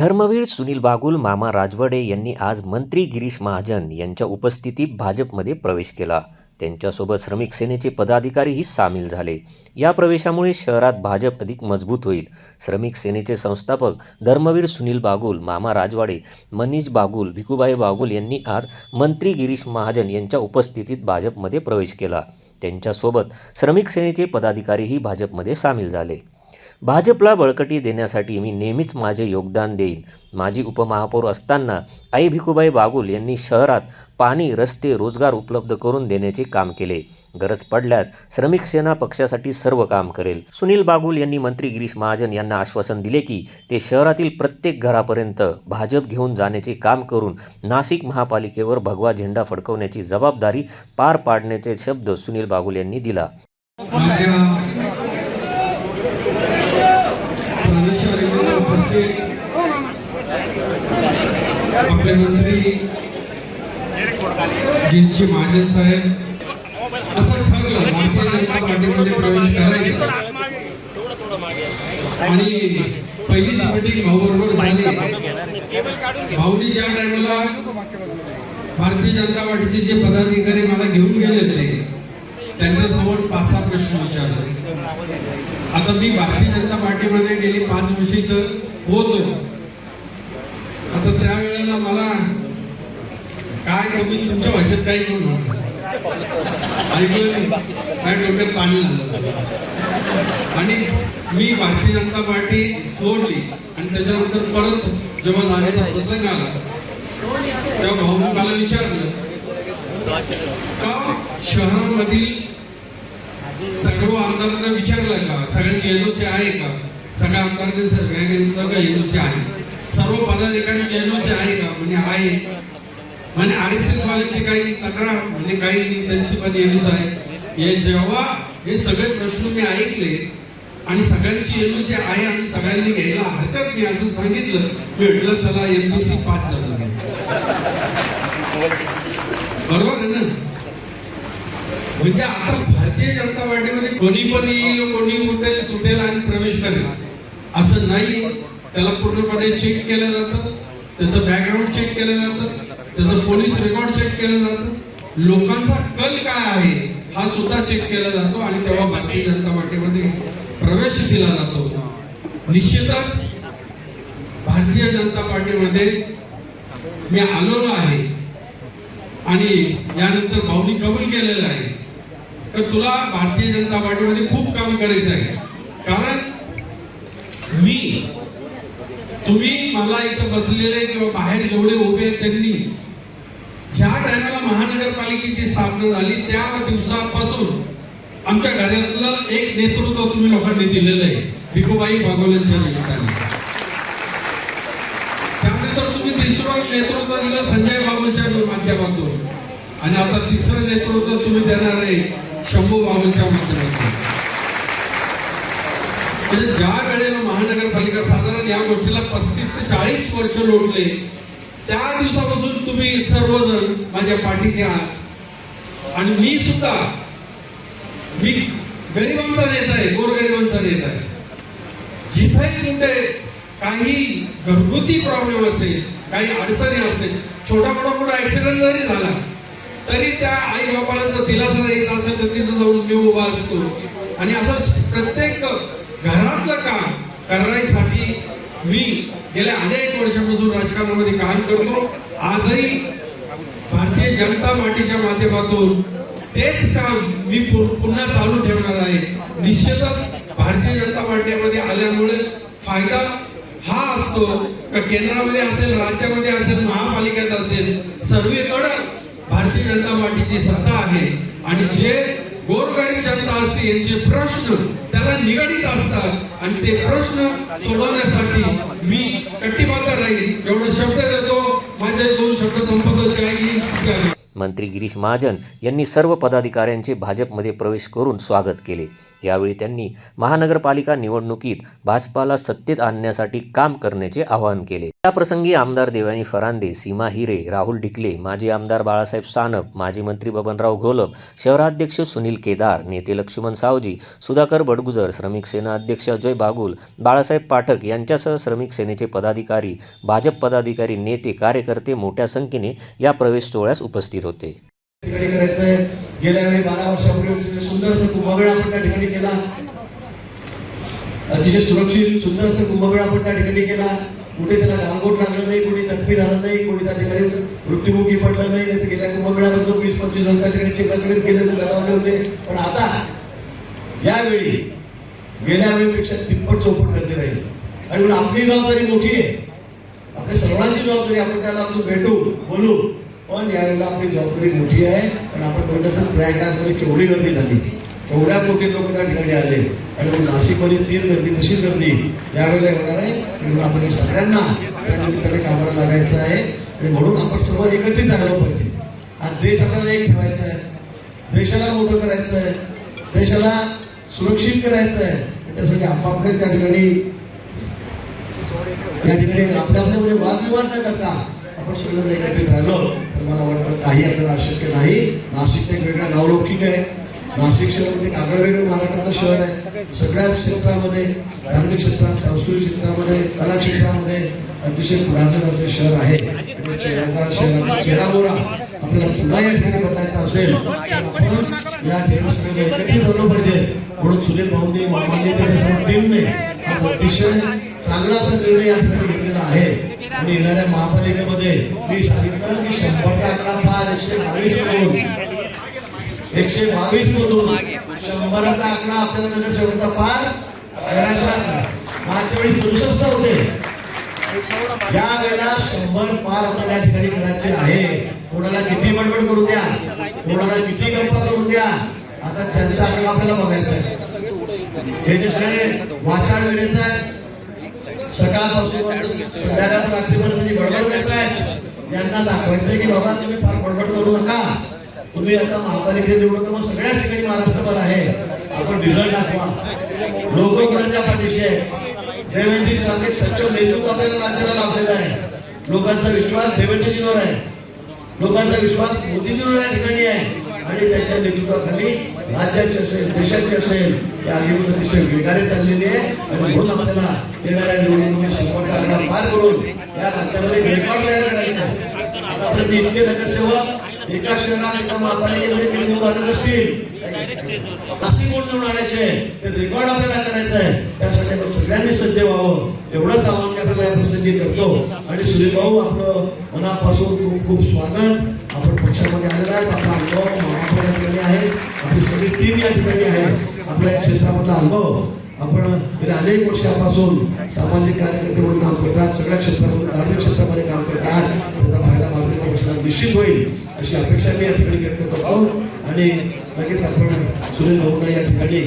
धर्मवीर सुनील बागुल मामा राजवडे यांनी आज मंत्री गिरीश महाजन यांच्या उपस्थितीत भाजपमध्ये प्रवेश केला. त्यांच्यासोबत श्रमिक सेनेचे पदाधिकारीही सामील झाले. या प्रवेशामुळे शहरात भाजप अधिक मजबूत होईल. श्रमिक सेनेचे संस्थापक धर्मवीर सुनील बागुल मामा राजवाडे मनीष बागुल भिकुबाई बागुल यांनी आज मंत्री गिरीश महाजन यांच्या उपस्थितीत भाजपमध्ये प्रवेश केला. त्यांच्यासोबत श्रमिक सेनेचे पदाधिकारीही भाजपमध्ये सामील झाले. भाजपला बळकटी देण्यासाठी मी नेहमीच माझे योगदान देईन. माजी उपमहापौर असताना आई भिकुबाई बागुल यांनी शहरात पाणी रस्ते रोजगार उपलब्ध करून देण्याचे काम केले. गरज पडल्यास श्रमिक सेना पक्षासाठी सर्व काम करेल. सुनील बागुल यांनी मंत्री गिरीश महाजन यांना आश्वासन दिले की ते शहरातील प्रत्येक घरापर्यंत भाजप घेऊन जाण्याचे काम करून नाशिक महापालिकेवर भगवा झेंडा फडकवण्याची जबाबदारी पार पाडण्याचे शब्द सुनील बागुल यांनी दिला. माझ्या सदस्यावरील उपस्थित आपले मंत्री गिरजी महाजन साहेब. असं ठरलं भारतीय जनता पार्टीमध्ये प्रवेश करायचा. आणि पहिलीच मिटिंग भाऊ बरोबर झाली. भाऊनी ज्या टायमाला भारतीय जनता पार्टीचे जे पदाधिकारी मला घेऊन गेले होते त्यांच्यासमोर पाच सहा प्रश्न विचारले. आता मी भारतीय जनता पार्टीमध्ये गेली पाच वर्षी तर होतो. आता त्यावेळेला मला काय तुम्ही तुमच्या भाषेत काही म्हणून ऐकलं काय डोक्यात पाणी झालं आणि मी भारतीय जनता पार्टी सोडली. आणि त्याच्यानंतर परत जेव्हा जाण्याचा प्रसंग आला तेव्हा भाऊ मला विचारलं का शहरामधील सर्व आमदारांना विचारलं का? सगळ्यांची एनओसी आहे का? सगळ्या आमदारांनी सगळ्यांनी का एनओसी आहे. सर्व पदाधिकाऱ्यांची एनओसी आहे का? म्हणजे आहे. म्हणजे आर एस एस वाल्यांची काही तक्रार म्हणजे काही त्यांची पण एनओसी आहे. हे जेव्हा हे सगळे प्रश्न मी ऐकले आणि सगळ्यांची एनओसी आहे आणि सगळ्यांनी घ्यायला हरकत नाही असं सांगितलं मी म्हटलं चला एमपीसी पाच झाला. बरोबर आहे ना? म्हणजे आता भारतीय जनता पार्टीमध्ये कोणी पण येईल कोणी उठेल सुटेल आणि प्रवेश करेल. असं नाही त्याला पूर्णपणे चेक केलं जातं त्याचं बॅकग्राऊंड चेक केलं जातं त्याचं पोलीस रेकॉर्ड चेक केलं जातं. लोकांचा कल काय आहे हा सुद्धा चेक केला जातो आणि तेव्हा भारतीय जनता पार्टीमध्ये प्रवेश दिला जातो. निश्चितच भारतीय जनता पार्टीमध्ये मी आलेलो आहे आणि यानंतर भाऊनी कबूल केलेलं आहे. तर तुला भारतीय जनता पार्टीमध्ये खूप काम करायचं आहे. कारण मी तुम्ही मला इथं बसलेले किंवा बाहेर जेवढे उभे आहेत त्यांनी ज्या टायमाला महानगरपालिकेची स्थापना झाली त्या दिवसापासून आमच्या घरातलं एक नेतृत्व तुम्ही लोकांनी दिलेलं आहे भिकोबाई बागोल्यांच्या निमित्ताने. त्यानंतर तुम्ही तिसरं नेतृत्व दिलं संजय बाबूंच्या माध्यमातून. आणि आता तिसरं नेतृत्व तुम्ही देणार आहे शंभू बाबूंच्या माध्यमातून. म्हणजे ज्या वेळेला महानगरपालिका साधारण या गोष्टीला पस्तीस ते चाळीस वर्ष लोटले त्या दिवसापासून तुम्ही सर्वजण माझ्या पाठीचे आहात. आणि मी सुद्धा मी गरिबांचा नेता आहे गोरगरिबांचा नेता आहे. जिथे कुठे काही घरगुती प्रॉब्लेम असेल काही अडचणी असतील छोटा मोठा मोठा ऍक्सिडेंट जरी झाला तरी त्या आई बापाला जर दिलासा द्यायचा असेल तर तिथं जाऊन मी उभा असतो. आणि असं प्रत्येक घरातलं काम करण्यासाठी मी गेल्या अनेक वर्षापासून राजकारणामध्ये काम करतो. आजही भारतीय जनता पार्टीच्या माध्यमातून तेच काम मी पु- पुन्हा चालू ठेवणार आहे. निश्चितच भारतीय जनता पार्टीमध्ये आल्यामुळे फायदा हा असतो का केंद्रामध्ये असेल राज्यामध्ये असेल महापालिकेत असेल सर्वीकडे भारतीय जनता पार्टीची सत्ता आहे. आणि जे गोरगरीब जनता असते यांचे प्रश्न त्याला निगडीत असतात. आणि ते प्रश्न सोडवण्यासाठी मी कटिबद्ध राहील एवढं शब्द देतो. माझे दोन शब्द संपत मंत्री गिरीश महाजन यांनी सर्व पदाधिकाऱ्यांचे भाजपमध्ये प्रवेश करून स्वागत केले. यावेळी त्यांनी महानगरपालिका निवडणुकीत भाजपाला सत्तेत आणण्यासाठी काम करण्याचे आवाहन केले. याप्रसंगी आमदार देवानी फरांदे सीमा हिरे राहुल ढिकले माजी आमदार बाळासाहेब सानप माजी मंत्री बबनराव घोलप शहराध्यक्ष सुनील केदार नेते लक्ष्मण सावजी सुधाकर बडगुजर श्रमिक सेना अध्यक्ष अजय बागुल बाळासाहेब पाठक यांच्यासह श्रमिक सेनेचे पदाधिकारी भाजप पदाधिकारी नेते कार्यकर्ते मोठ्या संख्येने या प्रवेश सोहळ्यास उपस्थित होते. गेल्या वेळी बारा वर्षापूर्वी सुंदर कुंभमेळ आपण त्या ठिकाणी केला. अतिशय सुरक्षित सुंदर असं कुंभमेळ आपण त्या ठिकाणी केला. कुठे त्याला गांगोट लागलं नाही कोणी जखमी झालं नाही कोणी त्या ठिकाणी मृत्युमुखी पडलं नाही. नाही गेल्या कुंभमेळ्यामध्ये वीस पंचवीस जण त्या ठिकाणी चिखलाकडे गेले होते गदावले होते. पण आता यावेळी गेल्या वेळेपेक्षा तिप्पट चौपट गर्दी राहील. आणि म्हणून आपली जबाबदारी मोठी आहे. आपल्या सर्वांची जबाबदारी आपण त्याला आपण भेटू बोलू. पण यावेळेला आपली जबाबदारी मोठी आहे पण आपण म्हणत असाल प्रयागराजमध्ये केवढी गर्दी झाली. केवढ्या कोटी लोक त्या ठिकाणी आले. आणि मग नाशिकमध्ये तीच गर्दी तशीच गर्दी. यावेळेला होणार आहे. म्हणून आपण सगळ्यांना त्या निमित्ताने कामाला लागायचं आहे. आणि म्हणून आपण सर्व एकत्रित राहिलो पाहिजे. आज देश आपल्याला एक ठेवायचा आहे. देशाला मोठं करायचं आहे. देशाला सुरक्षित करायचं आहे. त्यासाठी आपापले त्या ठिकाणी या ठिकाणी आपल्या आपल्यामध्ये म्हणजे वादविवाद न करता आपण सगळं एकत्रित राहिलो. मला वाटतं काही आपल्याला अशक्य नाही? नाशिक एक वेगळं नावलौकिक आहे. नाशिक शहर म्हणजे वेगळं महाराष्ट्राचं शहर आहे. सगळ्याच क्षेत्रामध्ये धार्मिक क्षेत्रात सांस्कृतिक क्षेत्रामध्ये कला क्षेत्रामध्ये अतिशय पुरातन असं शहर आहे. म्हणजे शहराचा चेहरामोरा आपल्याला पुन्हा या ठिकाणी बदलायचा असेल या ठिकाणी एकत्रित राहिलो पाहिजे. म्हणून सुनील भाऊंनी मामांनी टीमने अतिशय चांगला असा निर्णय या ठिकाणी घेतलेला आहे. आणि येणाऱ्या महापालिकेमध्ये मी सांगितलं की शंभरचा आकडा पाच एकशे बावीस मधून एकशे बावीस मधून शंभराचा आकडा आपल्याला शेवटचा पार करायचा मागच्या वेळी सदुसष्ट होते. या वेळेला शंभर पार आपल्याला या ठिकाणी करायचे आहे. कोणाला किती बडबड करू द्या? कोणाला किती गप्पा करू द्या? आता त्यांचा आकडा आपल्याला बघायचा आहे. हे जे वाचाळ वेळेत आहे सकाळपासून संध्याकाळ रात्रीपर्यंत जी बडबड करत आहेत यांना दाखवायचंय की बाबा तुम्ही फार बडबड करू नका. तुम्ही आता महापालिकेत निवडणूक मग सगळ्या ठिकाणी महाराष्ट्रभर आहे. आपण रिझल्ट दाखवा. लोक कोणाच्या पाठीशी आहे? देवेंद्र सारखे सक्षम नेतृत्व आपल्याला राज्याला लाभलेलं आहे. लोकांचा विश्वास देवेंद्रजीवर आहे. लोकांचा विश्वास मोदीजीवर या ठिकाणी आहे. आणि त्यांच्या नेतृत्वाखाली राज्याचे असेल देशाचे असेल या आगीवर अतिशय वेगाने चाललेली आहे. आणि म्हणून आपल्याला येणाऱ्या निवडणुकीत शंभर आकडा पार करून या राज्यामध्ये रेकॉर्ड तयार नाही आहे. आतापर्यंत इतके नगरसेवक एका शहरात एका महापालिकेमध्ये किती निवडून आले असे कोण निवडून आणायचे ते रेकॉर्ड आपल्याला करायचं आहे. त्यासाठी आपण सगळ्यांनी सज्ज व्हावं. एवढंच आव्हान आपल्याला या प्रसंगी करतो. आणि सुनील आपलं मनापासून खूप खूप स्वागत. आपण पक्षामध्ये आलेला आहे आपला अनुभव महापौर या ठिकाणी आहे आपली सगळी टीम या ठिकाणी आहे. आपल्या या क्षेत्रामधला अनुभव. आपण गेल्या अनेक वर्षापासून सामाजिक कार्यकर्ते म्हणून काम करतात. सगळ्या क्षेत्रामध्ये धार्मिक क्षेत्रामध्ये काम करतात. त्याचा फायदा भारतीय पक्षाला निश्चित होईल अशी अपेक्षा मी या ठिकाणी व्यक्त करतो. आणि लगेच आपण सुनील भाऊंना या ठिकाणी